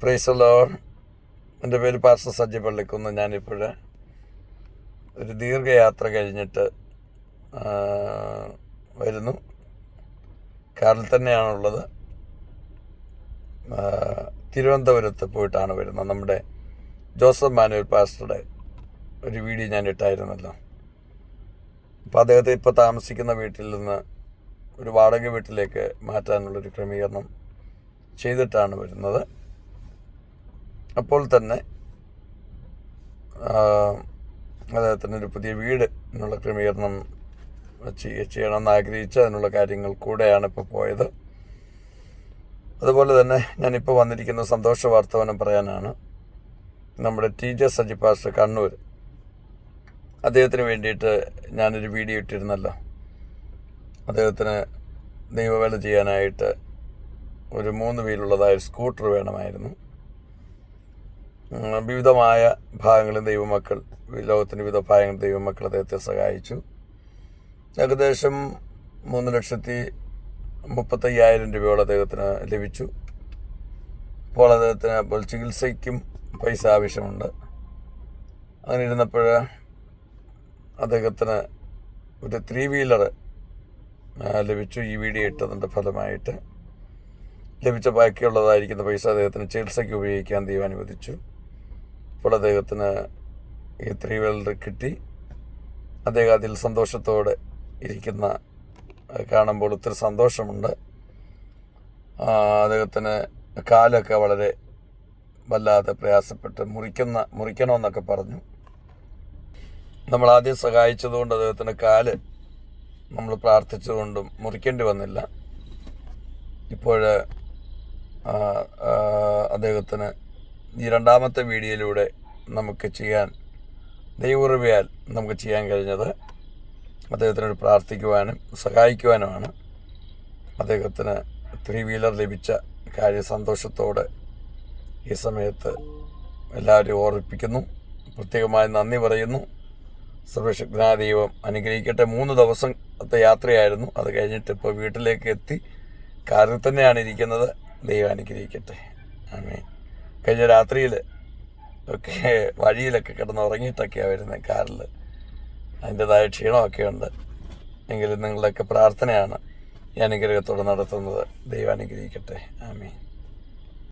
പ്രൈസലോ എന്റെ പേര് പാർസ സജ്ജി പള്ളിക്കുന്ന്. ഞാനിപ്പോൾ ഒരു ദീർഘയാത്ര കഴിഞ്ഞിട്ട് വരുന്നു. കാറിൽ തന്നെയാണുള്ളത്. തിരുവനന്തപുരത്ത് പോയിട്ടാണ് വരുന്നത്. നമ്മുടെ ജോസഫ് മാനുവൽ പാസ്റ്ററുടെ ഒരു വീഡിയോ ഞാൻ ഇട്ടായിരുന്നല്ലോ. അപ്പോൾ അദ്ദേഹത്തെ ഇപ്പോൾ താമസിക്കുന്ന വീട്ടിൽ നിന്ന് ഒരു വാടക വീട്ടിലേക്ക് മാറ്റാനുള്ളൊരു ക്രമീകരണം ചെയ്തിട്ടാണ് വരുന്നത്. അപ്പോൾ തന്നെ അദ്ദേഹത്തിന് ഒരു പുതിയ വീട് എന്നുള്ള ക്രമീകരണം ചെയ്യ- ചെയ്യണമെന്ന് ആഗ്രഹിച്ച് അതിനുള്ള കാര്യങ്ങൾ കൂടെയാണ് ഇപ്പോൾ പോയത്. അതുപോലെ തന്നെ ഞാനിപ്പോൾ വന്നിരിക്കുന്ന സന്തോഷ വാർത്തവനം പറയാനാണ്. നമ്മുടെ ടി ജെ പാസ്റ്റർ കണ്ണൂർ. അദ്ദേഹത്തിന് വേണ്ടിയിട്ട് ഞാനൊരു വീഡിയോ ഇട്ടിരുന്നല്ലോ. അദ്ദേഹത്തിന് ദൈവവേല ചെയ്യാനായിട്ട് ഒരു മൂന്ന് വീലുള്ളതായ സ്കൂട്ടർ വേണമായിരുന്നു. വിവിധമായ ഭാഗങ്ങളിൽ ദൈവമക്കൾ ലോകത്തിന്റെ വിവിധ ഭാഗങ്ങളിൽ ദൈവമക്കൾ അദ്ദേഹത്തെ സഹായിച്ചു. ഏകദേശം മൂന്ന് ലക്ഷത്തി മുപ്പത്തയ്യായിരം രൂപയോളം അദ്ദേഹത്തിന് ലഭിച്ചു. അപ്പോൾ അദ്ദേഹത്തിന് അപ്പോൾ ചികിത്സയ്ക്കും പൈസ ആവശ്യമുണ്ട്. അങ്ങനെ ഇരുന്നപ്പോൾ അദ്ദേഹത്തിന് ഒരു ത്രീ വീലർ ലഭിച്ചു. ഈ വീഡിയോ ഇട്ടതിന്റെ ഫലമായിട്ട് ലഭിച്ച ബാക്കിയുള്ളതായിരിക്കുന്ന പൈസ അദ്ദേഹത്തിന് ചികിത്സയ്ക്ക് ഉപയോഗിക്കാൻ ദൈവം അനുവദിച്ചു. അപ്പോൾ അദ്ദേഹത്തിന് ഈ ത്രീ വീലർ കിട്ടി. അദ്ദേഹം അതിൽ സന്തോഷത്തോടെ ഇരിക്കുന്ന കാണുമ്പോൾ ഒത്തിരി സന്തോഷമുണ്ട്. അദ്ദേഹത്തിന് കാലൊക്കെ വളരെ വല്ലാതെ പ്രയാസപ്പെട്ട് മുറിക്കുന്ന മുറിക്കണമെന്നൊക്കെ പറഞ്ഞു. നമ്മൾ ആദ്യം സഹായിച്ചതുകൊണ്ട് അദ്ദേഹത്തിന് കാൽ നമ്മൾ പ്രാർത്ഥിച്ചതുകൊണ്ടും മുറിക്കേണ്ടി വന്നില്ല. ഇപ്പോൾ അദ്ദേഹത്തിന് ഈ രണ്ടാമത്തെ വീഡിയോയിലൂടെ നമുക്ക് ചെയ്യാൻ ദൈവകൃപയാൽ നമുക്ക് ചെയ്യാൻ കഴിഞ്ഞത് അദ്ദേഹത്തിനോട് പ്രാർത്ഥിക്കുവാനും സഹായിക്കുവാനുമാണ്. അദ്ദേഹത്തിന് ത്രീ വീലർ ലഭിച്ച കാര്യ സന്തോഷത്തോടെ ഈ സമയത്ത് എല്ലാവരും ഓർമ്മിപ്പിക്കുന്നു. പ്രത്യേകമായി നന്ദി പറയുന്നു. സർവശക്തനായ ദൈവം അനുഗ്രഹിക്കട്ടെ. മൂന്ന് ദിവസത്തെ യാത്രയായിരുന്നു. അത് കഴിഞ്ഞിട്ട് ഇപ്പോൾ വീട്ടിലേക്ക് എത്തി. കാറിൽ തന്നെയാണ് ഇരിക്കുന്നത്. ദൈവം അനുഗ്രഹിക്കട്ടെ. ആമേ കഴിഞ്ഞ രാത്രിയിൽ ഒക്കെ വഴിയിലൊക്കെ കിടന്ന് ഉറങ്ങിയിട്ടൊക്കെയാണ് വരുന്നത് കാറിൽ അതിന്റെതായ ക്ഷീണമൊക്കെ ഉണ്ട് എങ്കിലും നിങ്ങളുടെയൊക്കെ പ്രാർത്ഥനയാണ് ഈ അനുഗ്രഹത്തോടെ നടത്തുന്നത്. ദൈവം അനുഗ്രഹിക്കട്ടെ. ആമേ